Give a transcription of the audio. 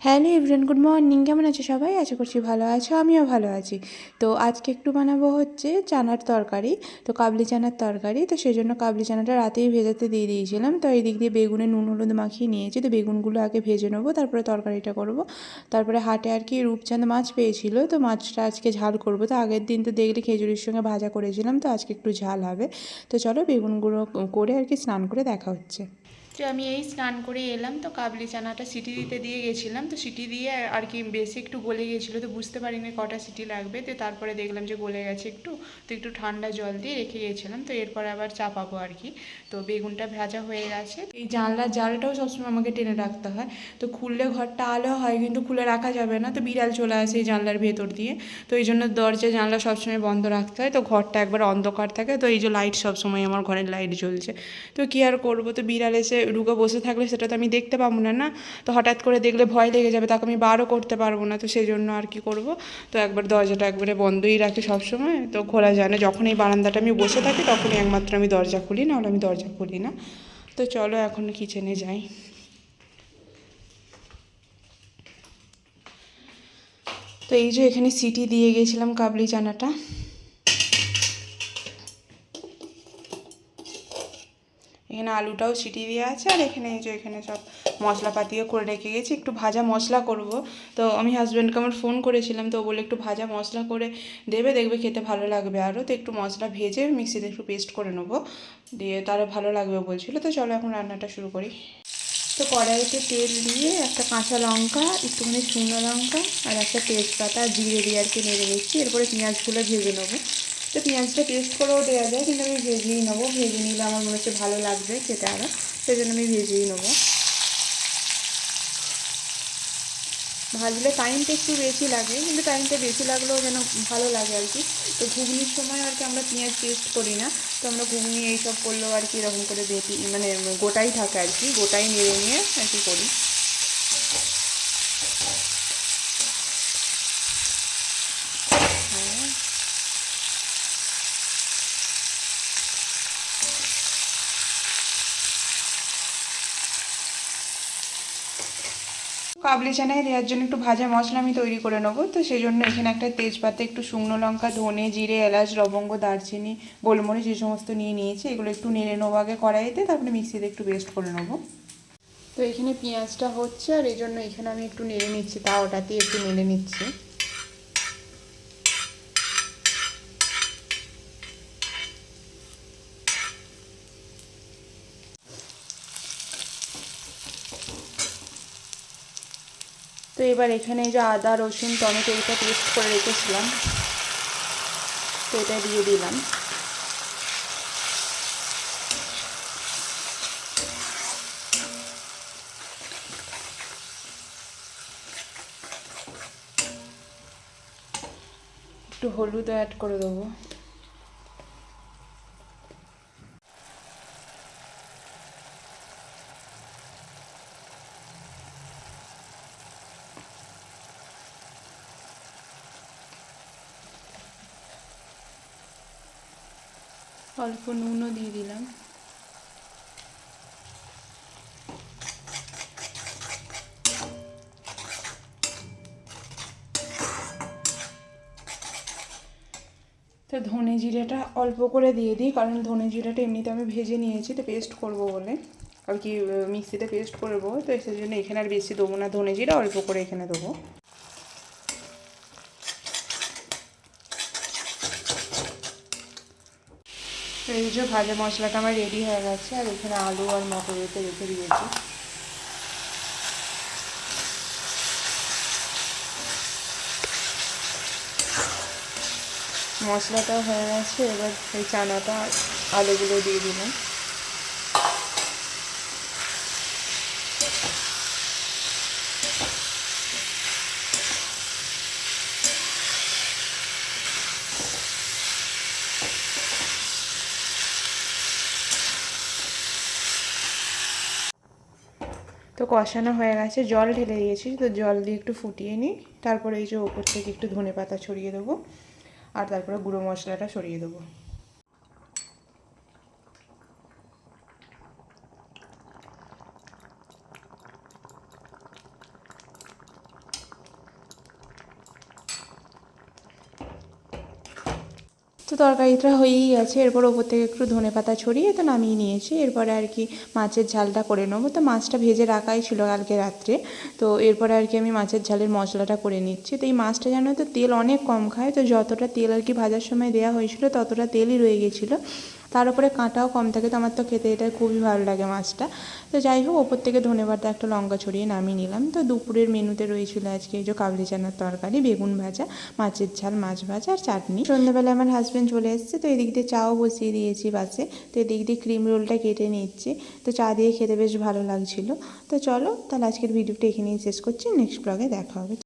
Hello everyone, good morning. কেমন আছো সবাই? আশা করছি ভালো আছো, আমিও ভালো আছি। তো আজকে একটু বানাবো হচ্ছে চানার তরকারি, তো কাবলি চানার তরকারি। তো সেই জন্য কাবলি চানাটা রাতেই ভেজাতে দিয়ে দিয়েছিলাম। তো এই দিক দিয়ে বেগুনে নুন হলুদ মাখিয়ে নিয়েছি। তো বেগুনগুলো আগে ভেজে নেব, তারপরে তরকারিটা করব। তারপরে হাটে আর কি রূপচাঁদ মাছ পেয়েছিল। তো মাছটা আজকে ঝাল করব। তো আগের দিন তো দেখলে খেজুরির সঙ্গে ভাজা করেছিলাম। তো আজকে একটু ঝাল হবে। তো চলো বেগুনগুলো করে আর কি স্নান করে দেখা হচ্ছে। তো আমি এই স্নান করে এলাম, তো কাবলি চানাটা সিটি দিতে দিয়ে গেছিলাম। তো সিটি দিয়ে আর কি বেশি একটু গলে গিয়েছিল তো বুঝতে পারিনি কটা সিটি লাগবে। তো তারপরে দেখলাম যে গলে গেছে একটু, তো একটু ঠান্ডা জল দিয়ে রেখে গিয়েছিলাম তো এরপরে আবার চাপাবো আর কি। তো বেগুনটা ভাজা হয়ে গেছে। এই জানলার জালটাও সবসময় আমাকে টেনে রাখতে হয়। তো খুললে ঘরটা আলো হয়, কিন্তু খুলে রাখা যাবে না। তো বিড়াল চলে আসে এই জানলার ভেতর দিয়ে। তো এই জন্য দরজা, জানলা সবসময় বন্ধ রাখতে হয়। তো ঘরটা একবার অন্ধকার থাকে। তো এই যে লাইট সবসময় আমার ঘরের লাইট জ্বলছে। তো কী আর করব? তো বিড়াল এসে ঢুকে বসে থাকলে সেটা তো আমি দেখতে পাবো না না? তো হঠাৎ করে দেখলে ভয় লেগে যাবে, তাকে আমি বারও করতে পারব না, তো সেই জন্য আর কি করব? তো একবার দরজাটা একবারে বন্ধই রাখি সবসময়, তো খোলা যায় না যখন এই বারান্দাটা আমি বসে থাকি তখনই একমাত্র আমি দরজা খুলি না হলে আমি দরজা খুলি না। তো চলো এখন কিচেনে যাই। তো এই যে এখানে সিটি দিয়ে গেছিলাম কাবলি চানাটা। এখানে আলুটাও সিটি দেওয়া আছে, আর এখানে এই যে এখানে সব মশলাপাতিও করে রেখে গেছি। একটু ভাজা মশলা করব। তো আমি হাজব্যান্ডকে আমার ফোন করেছিলাম, তো বলে একটু ভাজা মশলা করে দেবে, দেখবে খেতে ভালো লাগবে আরও। তো একটু মশলা ভেজে মিক্সিতে একটু পেস্ট করে নেব। দিয়ে তারা ভালো লাগবে বলছিল। তো চলো এখন রান্নাটা শুরু করি। তো কড়াইতে তেল দিয়ে একটা কাঁচা লঙ্কা, একটুখানি শুকনো লঙ্কা, আর একটা তেজপাতা, জিরে দিয়ে আর কি নেড়ে নিচ্ছি এরপরে পেঁয়াজগুলো ভেজে নেব। তো পেঁয়াজটা পেস্ট করেও দেওয়া যায়, কিন্তু আমি ভেজেই নেব। ভেজে নিলে আমার মনে হচ্ছে ভালো লাগবে খেতে আরও সেই জন্য আমি ভেজেই নেব। ভাজলে টাইমটা একটু বেশি লাগে, কিন্তু টাইমটা বেশি লাগলেও যেন ভালো লাগে আর কি। তো ঘুগনির সময় আর কি আমরা পেঁয়াজ পেস্ট করি না, তো আমরা ঘুগনি এইসব করলেও আর কি এরকম করে বেটি মানে গোটাই থাকে আর কি, গোটাই নেড়ে নিয়ে আর কি করি। কাবলি চানায় দেওয়ার জন্য একটু ভাজা মশলা আমি তৈরি করে নেব। তো সেই জন্য এখানে একটা তেজপাতা, একটু শুকনো লঙ্কা, ধনে, জিরে, এলাচ, লবঙ্গ, দারচিনি, গোলমরিচ যে সমস্ত নিয়ে নিয়েছি, এগুলো একটু নেড়ে নেব আগে কড়াইতে, তারপরে মিক্সিতে একটু পেস্ট করে নেব। তো এখানে পেঁয়াজটা হচ্ছে, আর এই জন্য এখানে আমি একটু নেড়ে নিচ্ছি তাওটাতে একটু নেড়ে নিচ্ছি। তো এবার এখানে যে আদা, রসুন, টমেটো এটা পেস্ট করে রেখেছিলাম। তো এটা দিয়ে দিলাম। একটু হলুদ অ্যাড করে দেবো। অল্প নুনও দিয়ে দিলাম। তো ধনে জিরেটা অল্প করে দিয়ে দিই, কারণ ধনে জিরাটা এমনিতে আমি ভেজে নিয়েছি, তো পেস্ট করব বলে। আর কি মিক্সিতে পেস্ট করব তো সেই জন্য এখানে আর বেশি দেবো না। ধনে জিরা অল্প করে এখানে দেবো। তো এই যে ভাজা মশলাটা আমার রেডি হয়ে গেছে, আর এখানে আলু আর মটরেতে রেখে দিয়েছি। মশলাটা হয়ে গেছে, এবার এই চানাটা আলুগুলো দিয়ে দিলাম। তো কষানো হয়ে গেছে, জল ঢেলে দিয়েছি, তো জল দিয়ে একটু ফুটিয়ে নিই, তারপরে এই যে ওপর থেকে একটু ধনে পাতা ছড়িয়ে দেবো, আর তারপরে গুঁড়ো মশলাটা ছড়িয়ে দেবো। তো তরকারিটা হয়েই গেছে। এরপর ওপর থেকে একটু ধনে পাতা ছড়িয়ে তো নামিয়ে নিয়েছি। এরপরে আর কি মাছের ঝালটা করে নেব। তো মাছটা ভেজে রাখাই ছিল কালকে রাত্রে। তো এরপরে আর কি আমি মাছের ঝালের মশলাটা করে নিচ্ছি। তো এই মাছটা জানো তো তেল অনেক কম খায়। তো যতটা তেল আর কি ভাজার সময় দেওয়া হয়েছিল ততটা তেলই রয়ে গেছিল। তার উপরে কাঁটাও কম থাকে, তো আমার তো খেতে এটা খুবই ভালো লাগে মাছটা। তো যাই হোক, ওপর থেকে ধনে একটা লঙ্কা ছড়িয়ে নামিয়ে নিলাম। তো দুপুরের মেনুতে রয়েছিল আজকে এই যে কাবলি চানার তরকারি, বেগুন ভাজা, মাছের ঝাল, মাছ ভাজা আর চাটনি। সন্ধ্যাবেলা আমার হাজব্যান্ড চলে এসেছে, তো এদিক দিয়ে চাও বসিয়ে দিয়েছি বাসে। তো এদিক দিয়ে ক্রিম রোলটা কেটে নিচ্ছি। তো চা দিয়ে খেতে বেশ ভালো লাগছিল। তো চলো, তাহলে আজকের ভিডিওটা এখানেই শেষ করছি। নেক্সট ব্লগে দেখা হবে।